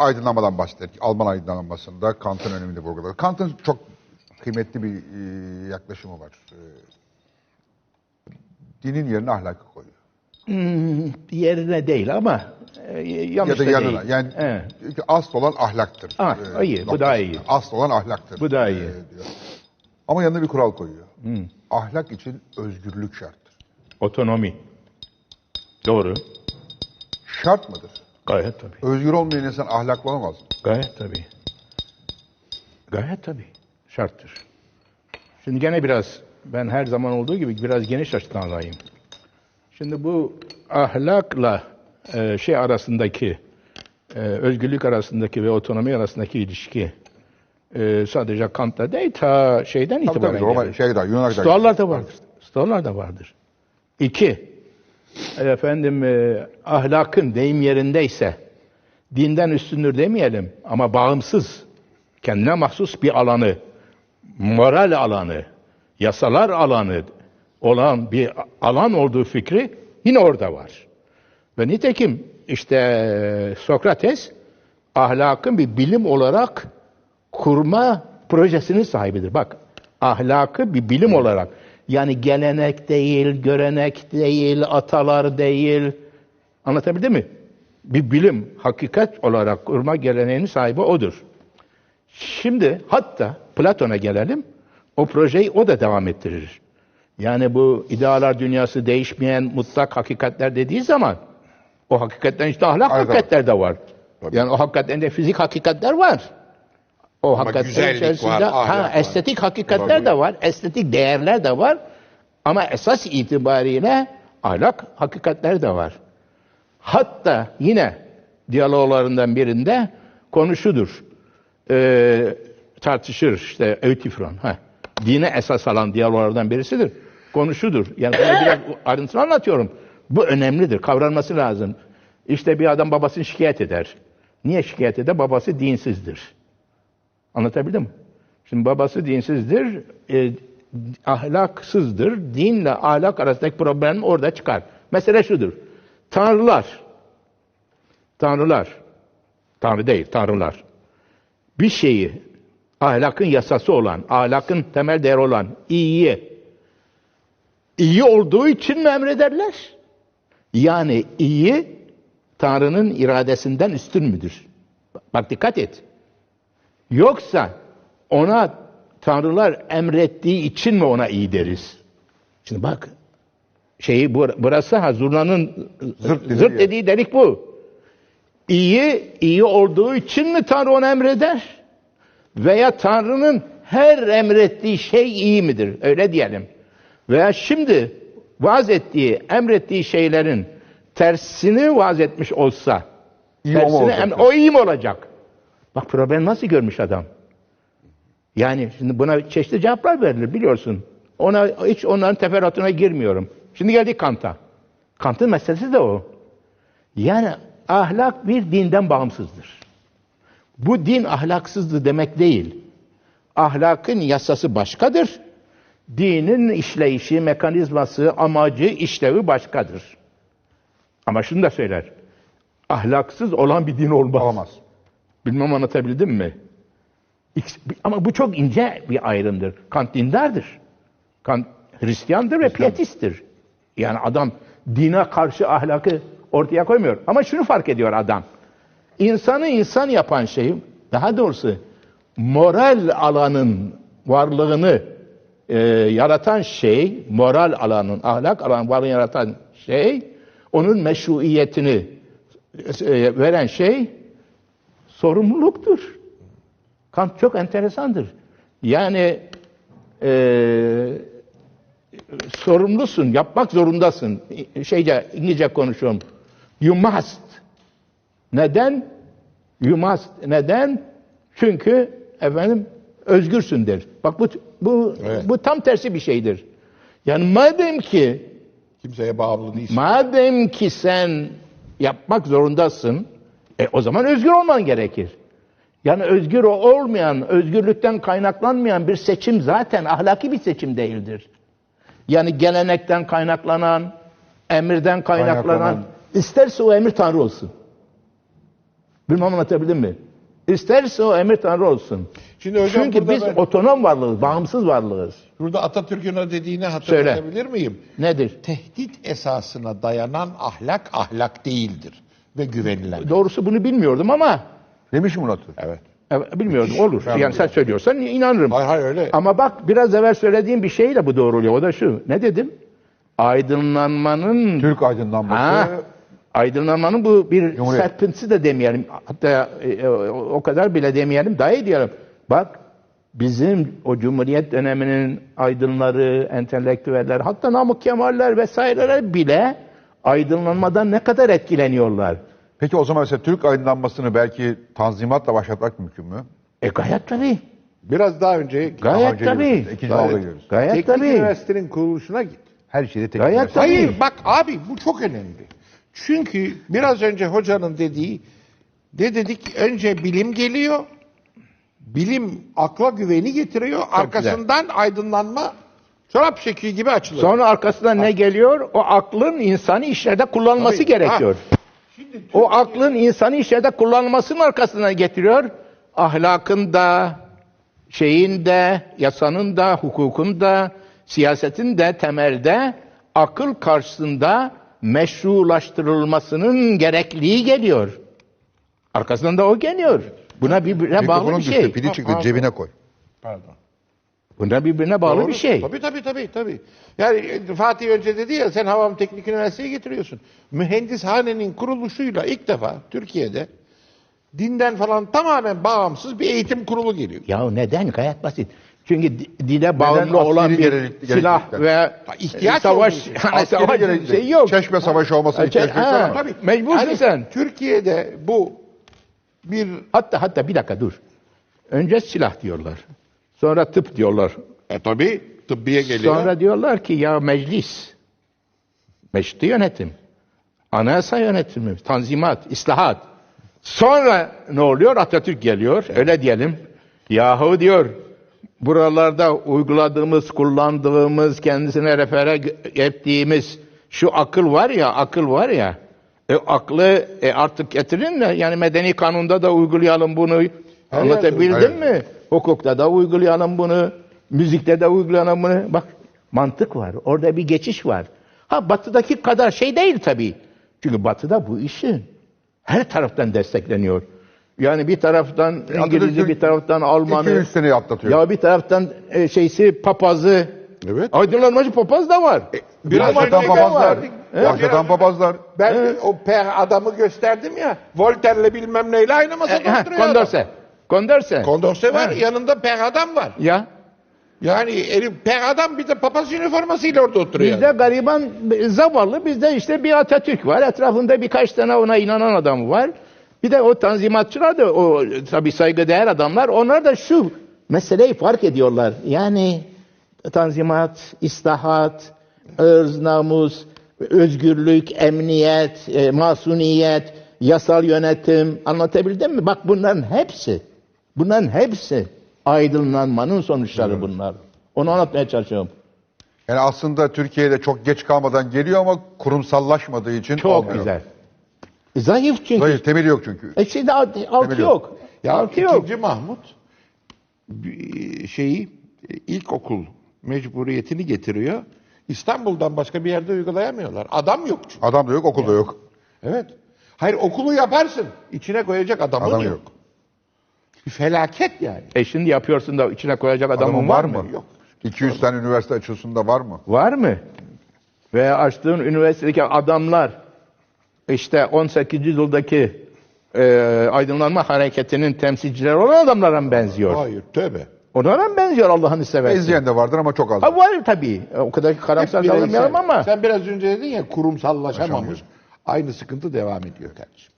aydınlanmadan bahsettik. Alman aydınlanmasında Kant'ın önemini vurguladı. Kant'ın çok kıymetli bir e, yaklaşımı var. E, dinin yerine ahlakı koyuyor. Yerine değil ama e, yanlış ya da da yanına. değil. Yani Evet. asıl olan ahlaktır. Ah, e, iyi, bu daha iyi. Asıl olan ahlaktır. Bu daha iyi. diyor. Ama yanına bir kural koyuyor. Ahlak için özgürlük şarttır. Otonomi. Doğru. Şart mıdır? Gayet tabii. Özgür olmayan insan ahlaklı olamaz? Gayet tabii. Gayet tabii. Şarttır. Şimdi gene biraz, ben her zaman olduğu gibi biraz geniş açıdan alayım. Şimdi bu ahlakla e, şey arasındaki, e, özgürlük arasındaki ve otonomi arasındaki ilişki e, sadece Kant'ta değil, ta şeyden Tabii itibaren tabii. Roma, gelir. şey daha, Yunan kadar. Stoğlarda vardır. Stoğlarda vardır. İki, efendim e, ahlakın deyim yerindeyse dinden üstündür demeyelim ama bağımsız, kendine mahsus bir alanı, moral alanı, yasalar alanı olan bir alan olduğu fikri yine orada var. Ve nitekim işte e, Sokrates ahlakın bir bilim olarak kurma projesinin sahibidir. Bak ahlakı bir bilim olarak yani gelenek değil, görenek değil, atalar değil. Anlatabildim mi? Bir bilim, hakikat olarak kurma geleneğinin sahibi odur. Şimdi hatta Platon'a gelelim. O projeyi o da devam ettirir. Yani bu idealar dünyası değişmeyen mutlak hakikatler dediği zaman o hakikatten işte ahlak Aynen. hakikatler de var. Yani o hakikatten de fizik hakikatler var. O hakikatler içerisinde var, ha, var. estetik hakikatler de var, estetik değerler de var. Ama esas itibariyle ahlak hakikatler de var. Hatta yine diyaloglarından birinde konuşudur. Ee, tartışır işte Eutifron. Ha. Dine esas alan diyaloglardan birisidir. Konuşudur. Yani bunu biraz ayrıntısını anlatıyorum. Bu önemlidir. Kavranması lazım. İşte bir adam babasını şikayet eder. Niye şikayet eder? Babası dinsizdir. Anlatabildim mi? Şimdi babası dinsizdir, e, ahlaksızdır. Dinle ahlak arasındaki problem orada çıkar. Mesele şudur. Tanrılar, tanrılar, tanrı değil, tanrılar. Bir şeyi, ahlakın yasası olan, ahlakın temel değeri olan iyiyi, iyi olduğu için mi emrederler? Yani iyi, Tanrı'nın iradesinden üstün müdür? Bak dikkat et. Yoksa ona tanrılar emrettiği için mi ona iyi deriz? Şimdi bak şeyi bur- burası ha zurnanın Zırt dediği zırt dediği delik bu. İyi, iyi olduğu için mi Tanrı onu emreder? Veya Tanrı'nın her emrettiği şey iyi midir? Öyle diyelim. Veya şimdi vaaz ettiği, emrettiği şeylerin tersini vaaz etmiş olsa, İyi tersini olacak o iyi mi olacak? Bak problem nasıl görmüş adam. Yani şimdi buna çeşitli cevaplar verilir biliyorsun. Ona hiç onların teferruatına girmiyorum. Şimdi geldik Kant'a. Kant'ın meselesi de o. Yani ahlak bir dinden bağımsızdır. Bu din ahlaksızdı demek değil. Ahlakın yasası başkadır. Dinin işleyişi, mekanizması, amacı, işlevi başkadır. Ama şunu da söyler. Ahlaksız olan bir din olmaz. Olamaz. Bilmem anlatabildim mi? Ama bu çok ince bir ayrımdır. Kant dindardır. Kant Hristiyandır ve pietisttir. Yani adam dine karşı ahlakı ortaya koymuyor. Ama şunu fark ediyor adam. İnsanı insan yapan şey, daha doğrusu moral alanın varlığını e, yaratan şey, moral alanın, ahlak alanın varlığını yaratan şey, onun meşruiyetini e, veren şey sorumluluktur. Kant çok enteresandır. Yani e, sorumlusun, yapmak zorundasın. Şeyce İngilizce konuşuyorum. You must. Neden? You must. Neden? Çünkü efendim özgürsündür. Bak bu bu Evet. bu tam tersi bir şeydir. Yani madem ki Kimseye bağımlı değilsin. Madem ki sen yapmak zorundasın, e, o zaman özgür olman gerekir. Yani özgür olmayan, özgürlükten kaynaklanmayan bir seçim zaten ahlaki bir seçim değildir. Yani gelenekten kaynaklanan, emirden kaynaklanan, Kaynaklanan. isterse o emir Tanrı olsun. Bilmem anlatabildim mi? İsterse o emir tanrı olsun. Şimdi hocam Çünkü burada biz ben- otonom varlığız, bağımsız varlığız. Burada Atatürk'ün o dediğini hatırlatabilir miyim? Nedir? Tehdit esasına dayanan ahlak ahlak değildir ve güvenilen. Doğrusu bunu bilmiyordum ama Demiş mi Murat? Evet. evet, bilmiyordum olur. Yani sen söylüyorsan inanırım. Hayır hayır öyle. Ama bak biraz evvel söylediğim bir şeyle bu doğruluyor. O da şu. Ne dedim? Aydınlanmanın Türk aydınlanması. Ha, aydınlanmanın bu bir Cumhuriyet. serpintisi de demeyelim. Hatta e, o o kadar bile demeyelim. Daha iyi diyelim. Bak bizim o Cumhuriyet döneminin aydınları, entelektüeller, hatta Namık Kemaller vesaireler bile aydınlanmadan ne kadar etkileniyorlar. Peki o zaman mesela Türk aydınlanmasını belki tanzimatla başlatmak mümkün mü? E gayet tabii. Biraz daha önce Daha Gayet önce tabii. giriyoruz. İkinci Gayet- dalga giriyoruz. Gayet Teknik tabii. üniversitenin kuruluşuna git. Her şeyde tek Gayet üniversite. tabii. Hayır bak abi bu çok önemli. Çünkü biraz önce hocanın dediği ne dedik önce bilim geliyor. Bilim akla güveni getiriyor. Arkasından aydınlanma çorap söküğü gibi açılıyor. Sonra arkasından ne geliyor? O aklın insanı işlerde kullanması Tabii. gerekiyor. Şimdi O aklın insanı işlerde kullanmasının arkasına getiriyor. Ahlakın da, şeyin de, yasanın da, hukukun da, siyasetin de temelde akıl karşısında meşrulaştırılmasının gerekliliği geliyor. Arkasından da o geliyor. Buna birbirine bağlı Mikrofonun bir düştü, şey. pili Ha, çıktı cebine koy. pardon. Buna birbirine bağlı Doğru. bir şey. Tabii tabii tabii tabii. Yani e, Fatih önce dedi ya sen Havam Teknik Üniversitesi'ye getiriyorsun. Mühendishanenin kuruluşuyla ilk defa Türkiye'de dinden falan tamamen bağımsız bir eğitim kurulu geliyor. Ya neden? Gayet basit. Çünkü di- dile bağımlı askeri olan bir gereklilik- silah ve ihtiyaç savaş, Askeri savaş gereklilik. şey yok. Çeşme savaşı ha, istemem. Tabii. Mecbursun Yani sen. Türkiye'de bu bir Hatta hatta bir dakika dur. Önce silah diyorlar. Sonra tıp diyorlar. e tabii tıbbiye geliyor. Sonra diyorlar ki ya meclis. Meşru yönetim. Anayasa yönetimi, tanzimat, islahat. Sonra ne oluyor? Atatürk geliyor. Öyle diyelim. Yahu diyor. Buralarda uyguladığımız, kullandığımız, kendisine refere ettiğimiz şu akıl var ya, akıl var ya. E, aklı e, artık getirin de yani medeni kanunda da uygulayalım bunu. Anlatabildim Evet. mi? Hukukta da uygulayalım bunu. Müzikte de uygulayalım bunu. Bak mantık var. Orada bir geçiş var. Ha batıdaki kadar şey değil tabii. Çünkü batıda bu işin her taraftan destekleniyor. Yani bir taraftan İngiliz'i, bir taraftan Alman'ı. 200 seneyi atlatıyor. Ya bir taraftan e, şeysi papazı. Evet. Aydınlanmacı papaz da var. biraz Yaşatan papazlar. gösterdik. Yaşatan papazlar. Ben o per adamı gösterdim ya. Voltaire'le bilmem neyle aynı E, masada ha, oturuyor. adam. Condorcet. Condorcet. Kondorse var. Ha. Yanında per adam var. Ya Yani herif per adam bir de papaz üniformasıyla orada oturuyor. bizde gariban zavallı bizde işte bir Atatürk var. Etrafında birkaç tane ona inanan adam var. Bir de o tanzimatçılar da o tabii saygıdeğer adamlar. Onlar da şu meseleyi fark ediyorlar. Yani tanzimat, islahat, ırz, namus, özgürlük, emniyet, e, masuniyet, yasal yönetim anlatabildim mi? Bak bunların hepsi, bunların hepsi aydınlanmanın sonuçları bunlar. Onu anlatmaya çalışıyorum. Yani aslında Türkiye'de çok geç kalmadan geliyor ama kurumsallaşmadığı için Çok olmuyor. güzel. Zayıf çünkü. Zayıf, temeli yok çünkü. E şimdi alt- altı Temeli yok. Ya altı yok. ikinci Mahmut bir şeyi ilkokul mecburiyetini getiriyor. İstanbul'dan başka bir yerde uygulayamıyorlar. Adam yok çünkü. Adam da yok, okul da yok. Evet. Hayır okulu yaparsın. İçine koyacak adamın Adam yok. yok. Bir felaket yani. E şimdi yapıyorsun da içine koyacak adamın, Adamın var var mı? mı? Yok. 200 tane üniversite açılsın da var mı? Var mı? Ve açtığın üniversitedeki adamlar işte 18. yüzyıldaki e, aydınlanma hareketinin temsilcileri olan adamlara mı benziyor? Hayır tövbe. Onlara mı benziyor Allah'ını seversen? Benzeyen de vardır ama çok az. Ha var tabii. O kadar karamsar davranmayalım ama. Sen biraz önce dedin ya kurumsallaşamamış. Aynı sıkıntı devam ediyor kardeşim.